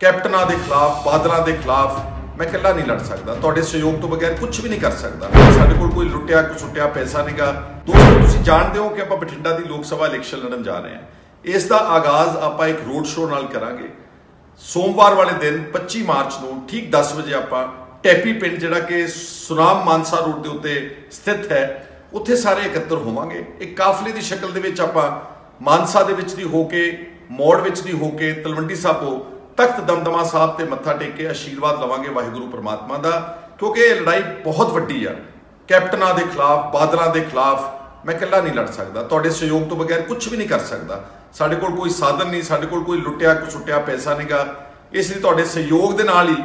ਕੈਪਟਨਾਂ ਦੇ ਖਿਲਾਫ, ਬਾਦਲਾਂ ਦੇ ਖਿਲਾਫ ਮੈਂ ਇਕੱਲਾ ਨਹੀਂ ਲੜ ਸਕਦਾ। ਤੁਹਾਡੇ ਸਹਿਯੋਗ ਤੋਂ ਬਗੈਰ ਕੁਝ ਵੀ ਨਹੀਂ ਕਰ ਸਕਦਾ। ਸਾਡੇ ਕੋਲ ਕੋਈ ਲੁੱਟਿਆ ਕੁਸੁੱਟਿਆ ਪੈਸਾ ਨਹੀਂਗਾ ਦੋਸਤੋ, ਤੁਸੀਂ ਜਾਣਦੇ ਹੋ ਕਿ ਆਪਾਂ ਬਠਿੰਡਾ ਦੀ ਲੋਕ ਸਭਾ ਇਲੈਕਸ਼ਨ ਲੜਨ ਜਾ ਰਹੇ ਹਾਂ। ਇਸ ਦਾ ਆਗਾਜ਼ ਆਪਾਂ ਇੱਕ ਰੋਡ ਸ਼ੋਅ ਨਾਲ ਕਰਾਂਗੇ। ਸੋਮਵਾਰ ਵਾਲੇ ਦਿਨ 25 ਮਾਰਚ ਨੂੰ ਠੀਕ 10 ਵਜੇ ਆਪਾਂ ਟੈਪੀ ਪਿੰਡ, ਜਿਹੜਾ ਕਿ ਸੁਨਾਮ ਮਾਨਸਾ ਰੋਡ ਦੇ ਉੱਤੇ ਸਥਿਤ ਹੈ, ਉੱਥੇ ਸਾਰੇ ਇਕੱਤਰ ਹੋਵਾਂਗੇ। ਇੱਕ ਕਾਫਲੇ ਦੀ ਸ਼ਕਲ ਦੇ ਵਿੱਚ ਆਪਾਂ ਮਾਨਸਾ ਦੇ ਵਿੱਚ ਦੀ ਹੋ ਕੇ, ਮੋੜ ਵਿੱਚ ਦੀ ਹੋ ਕੇ, ਤਲਵੰਡੀ ਸਾਬੋ ਤਖਤ ਦਮਦਮਾ ਸਾਹਿਬ ਤੇ ਮੱਥਾ ਟੇਕ ਕੇ ਆਸ਼ੀਰਵਾਦ ਲਵਾਂਗੇ ਵਾਹਿਗੁਰੂ ਪ੍ਰਮਾਤਮਾ ਦਾ, ਕਿਉਂਕਿ ਇਹ ਲੜਾਈ ਬਹੁਤ ਵੱਡੀ ਆ। ਕੈਪਟਨਾਂ ਦੇ ਖਿਲਾਫ, ਬਾਦਲਾਂ ਦੇ ਖਿਲਾਫ ਮੈਂ ਇਕੱਲਾ ਨਹੀਂ ਲੜ ਸਕਦਾ। ਤੁਹਾਡੇ ਸਹਿਯੋਗ ਤੋਂ ਬਗੈਰ ਕੁਝ ਵੀ ਨਹੀਂ ਕਰ ਸਕਦਾ। ਸਾਡੇ ਕੋਲ ਕੋਈ ਸਾਧਨ ਨਹੀਂ, ਸਾਡੇ ਕੋਲ ਕੋਈ ਲੁੱਟਿਆ ਕੁਸੁੱਟਿਆ ਪੈਸਾ ਨਹੀਂਗਾ। ਇਸ ਲਈ ਤੁਹਾਡੇ ਸਹਿਯੋਗ ਦੇ ਨਾਲ ਹੀ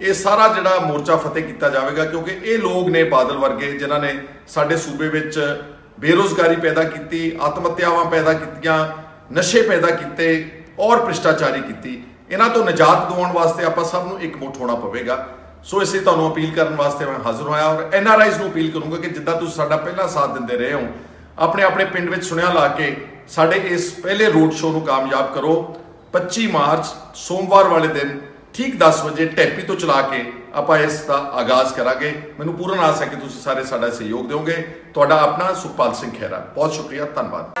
ਇਹ ਸਾਰਾ ਜਿਹੜਾ ਮੋਰਚਾ ਫਤਿਹ ਕੀਤਾ ਜਾਵੇਗਾ, ਕਿਉਂਕਿ ਇਹ ਲੋਕ ਨੇ ਬਾਦਲ ਵਰਗੇ, ਜਿਨ੍ਹਾਂ ਨੇ ਸਾਡੇ ਸੂਬੇ ਵਿੱਚ ਬੇਰੋਜ਼ਗਾਰੀ ਪੈਦਾ ਕੀਤੀ ਆਤਮ ਹੱਤਿਆਵਾਂ ਪੈਦਾ ਕੀਤੀਆਂ, ਨਸ਼ੇ ਪੈਦਾ ਕੀਤੇ ਔਰ ਭ੍ਰਿਸ਼ਟਾਚਾਰੀ ਕੀਤੀ। ਇਹਨਾਂ ਤੋਂ ਨਿਜਾਤ ਦਿਵਾਉਣ ਵਾਸਤੇ ਆਪਾਂ ਸਭ ਨੂੰ ਇਕਮੁੱਠ ਹੋਣਾ ਪਵੇਗਾ। ਸੋ ਇਸੇ ਤੁਹਾਨੂੰ ਅਪੀਲ ਕਰਨ ਵਾਸਤੇ ਮੈਂ ਹਾਜ਼ਰ ਹੋਇਆ ਔਰ ਐਨ ਆਰ ਆਈਜ਼ ਨੂੰ ਅਪੀਲ ਕਰੂੰਗਾ ਕਿ ਜਿੱਦਾਂ ਤੁਸੀਂ ਸਾਡਾ ਪਹਿਲਾ ਸਾਥ ਦਿੰਦੇ ਰਹੇ ਹੋ, ਆਪਣੇ ਆਪਣੇ ਪਿੰਡ ਵਿੱਚ ਸੁਣਿਆ ਲਾ ਕੇ ਸਾਡੇ ਇਸ ਪਹਿਲੇ ਰੋਡ ਸ਼ੋਅ ਨੂੰ ਕਾਮਯਾਬ ਕਰੋ। 25 ਮਾਰਚ, ਸੋਮਵਾਰ ਵਾਲੇ ਦਿਨ ਠੀਕ 10 ਵਜੇ ਟੈਪੀ ਤੋਂ ਚਲਾ ਕੇ ਆਪਾਂ ਇਸ ਦਾ ਆਗਾਜ਼ ਕਰਾਂਗੇ। ਮੈਨੂੰ ਪੂਰਨ ਆਸ ਹੈ ਕਿ ਤੁਸੀਂ ਸਾਰੇ ਸਾਡਾ ਸਹਿਯੋਗ ਦਿਓਗੇ। ਤੁਹਾਡਾ ਆਪਣਾ ਸੁਖਪਾਲ ਸਿੰਘ ਖਹਿਰਾ, ਬਹੁਤ ਸ਼ੁਕਰੀਆ, ਧੰਨਵਾਦ।